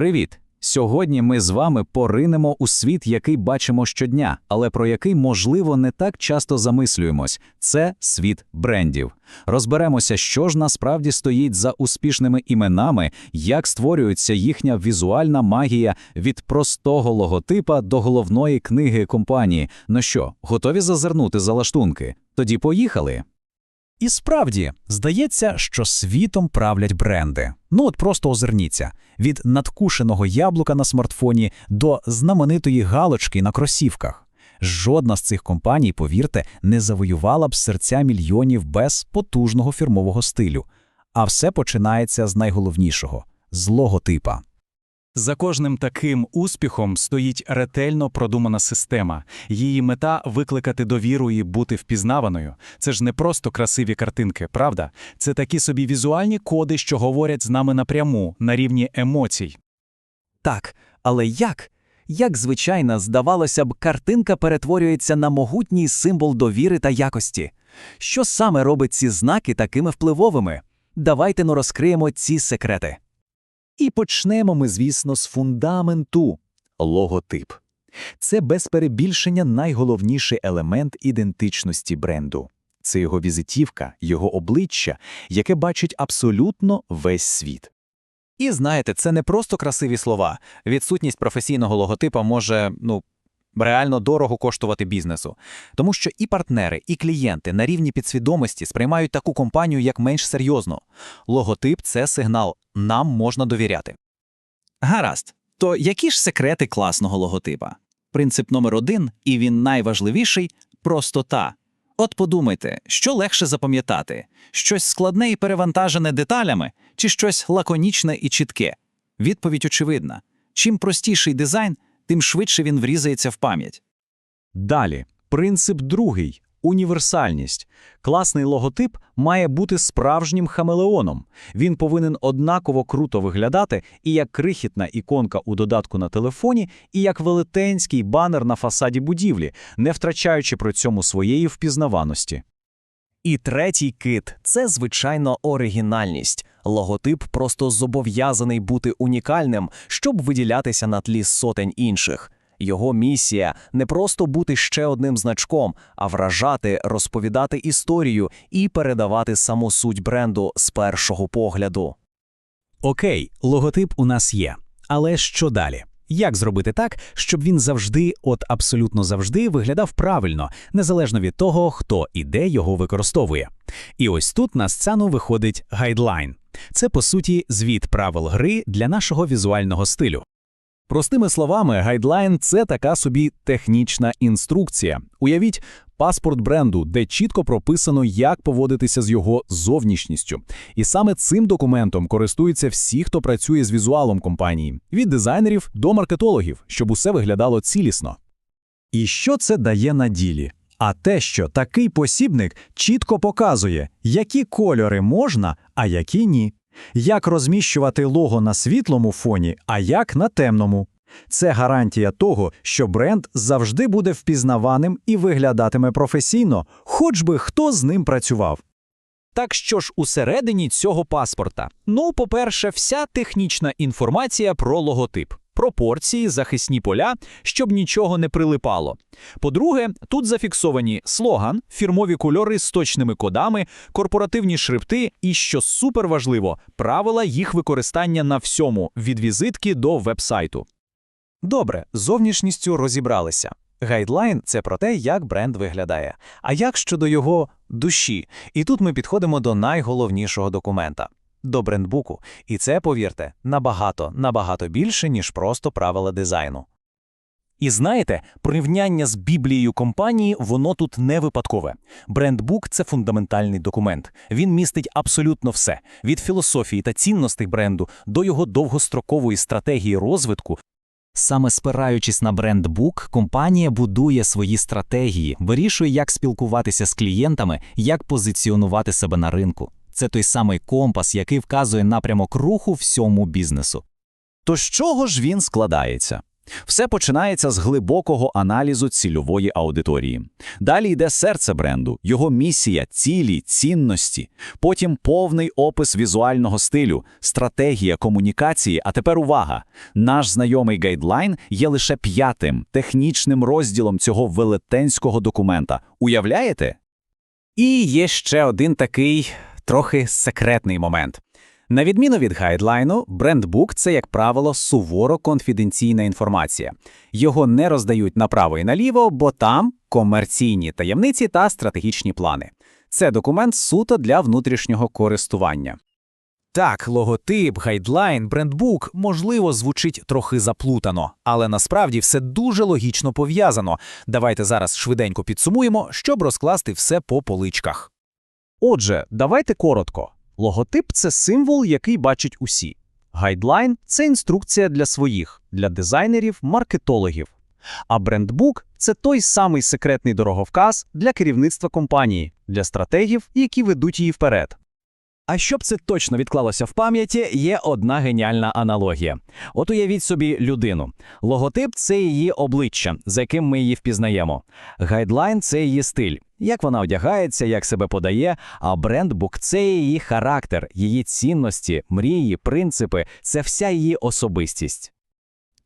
Привіт! Сьогодні ми з вами поринемо у світ, який бачимо щодня, але про який, можливо, не так часто замислюємось. Це світ брендів. Розберемося, що ж насправді стоїть за успішними іменами, як створюється їхня візуальна магія від простого логотипа до головної книги компанії. Ну що, готові зазирнути за лаштунки? Тоді поїхали. І справді, здається, що світом правлять бренди. Ну от просто озирніться від надкушеного яблука на смартфоні до знаменитої галочки на кросівках. Жодна з цих компаній, повірте, не завоювала б серця мільйонів без потужного фірмового стилю. А все починається з найголовнішого з логотипа. За кожним таким успіхом стоїть ретельно продумана система. Її мета викликати довіру і бути впізнаваною. Це ж не просто красиві картинки, правда? Це такі собі візуальні коди, що говорять з нами напряму, на рівні емоцій. Так, але як? Як звичайно, здавалося б, картинка перетворюється на могутній символ довіри та якості. Що саме робить ці знаки такими впливовими? Давайте ну розкриємо ці секрети. І почнемо ми, звісно, з фундаменту логотип. Це без перебільшення найголовніший елемент ідентичності бренду. Це його візитівка, його обличчя, яке бачить абсолютно весь світ. І знаєте, це не просто красиві слова. Відсутність професійного логотипа може, ну, реально дорого коштувати бізнесу. Тому що і партнери, і клієнти на рівні підсвідомості сприймають таку компанію як менш серйозно. Логотип це сигнал, нам можна довіряти. Гаразд. То які ж секрети класного логотипа? Принцип номер один, і він найважливіший простота. От подумайте, що легше запам'ятати: щось складне і перевантажене деталями, чи щось лаконічне і чітке? Відповідь очевидна: чим простіший дизайн, тим швидше він врізається в пам'ять. Далі, принцип другий універсальність. Класний логотип має бути справжнім хамелеоном. Він повинен однаково круто виглядати і як крихітна іконка у додатку на телефоні, і як велетенський банер на фасаді будівлі, не втрачаючи при цьому своєї впізнаваності. І третій кит це, звичайно, оригінальність. Логотип просто зобов'язаний бути унікальним, щоб виділятися на тлі сотень інших. Його місія не просто бути ще одним значком, а вражати, розповідати історію і передавати саму суть бренду з першого погляду. Окей, логотип у нас є. Але що далі? Як зробити так, щоб він завжди, от абсолютно завжди, виглядав правильно, незалежно від того, хто і де його використовує? І ось тут на сцену виходить гайдлайн. Це, по суті, звіт правил гри для нашого візуального стилю. Простими словами, гайдлайн це така собі технічна інструкція. Уявіть паспорт бренду, де чітко прописано, як поводитися з його зовнішністю. І саме цим документом користуються всі, хто працює з візуалом компанії, від дизайнерів до маркетологів, щоб усе виглядало цілісно. І що це дає на ділі? А те, що такий посібник чітко показує, які кольори можна, а які ні. Як розміщувати лого на світлому фоні, а як на темному. Це гарантія того, що бренд завжди буде впізнаваним і виглядатиме професійно, хоч би хто з ним працював. Так що ж усередині цього паспорта? Ну, по-перше, вся технічна інформація про логотип. Пропорції, захисні поля, щоб нічого не прилипало. По-друге, тут зафіксовані слоган, фірмові кольори з точними кодами, корпоративні шрифти і, що суперважливо, правила їх використання на всьому від візитки до вебсайту. Добре, з зовнішністю розібралися. Гайдлайн це про те, як бренд виглядає. А як щодо його душі? І тут ми підходимо до найголовнішого документа до брендбуку. І це, повірте, набагато, набагато більше, ніж просто правила дизайну. І знаєте, порівняння з біблією компанії, воно тут не випадкове. Брендбук це фундаментальний документ. Він містить абсолютно все: від філософії та цінностей бренду до його довгострокової стратегії розвитку. Саме спираючись на брендбук, компанія будує свої стратегії, вирішує, як спілкуватися з клієнтами, як позиціонувати себе на ринку. Це той самий компас, який вказує напрямок руху всьому бізнесу. То з чого ж він складається? Все починається з глибокого аналізу цільової аудиторії. Далі йде серце бренду, його місія, цілі, цінності. Потім повний опис візуального стилю, стратегія комунікації. А тепер увага! Наш знайомий гайдлайн є лише п'ятим технічним розділом цього велетенського документа. Уявляєте? І є ще один такий трохи секретний момент. На відміну від гайдлайну, брендбук – це, як правило, суворо конфіденційна інформація. Його не роздають направо і наліво, бо там комерційні таємниці та стратегічні плани. Це документ суто для внутрішнього користування. Так, логотип, гайдлайн, брендбук, можливо, звучить трохи заплутано, але насправді все дуже логічно пов'язано. Давайте зараз швиденько підсумуємо, щоб розкласти все по поличках. Отже, давайте коротко. Логотип це символ, який бачать усі. Гайдлайн це інструкція для своїх, для дизайнерів, маркетологів. А брендбук це той самий секретний дороговказ для керівництва компанії, для стратегів, які ведуть її вперед. А щоб це точно відклалося в пам'яті, є одна геніальна аналогія. От уявіть собі людину. Логотип це її обличчя, за яким ми її впізнаємо. Гайдлайн це її стиль, як вона одягається, як себе подає. А брендбук це її характер, її цінності, мрії, принципи це вся її особистість.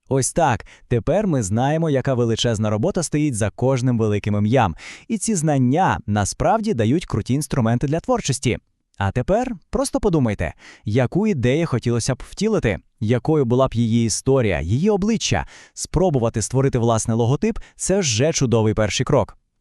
Ось так. Тепер ми знаємо, яка величезна робота стоїть за кожним великим ім'ям. І ці знання насправді дають круті інструменти для творчості. А тепер просто подумайте, яку ідею хотілося б втілити, якою була б її історія, її обличчя. Спробувати створити власний логотип це вже чудовий перший крок.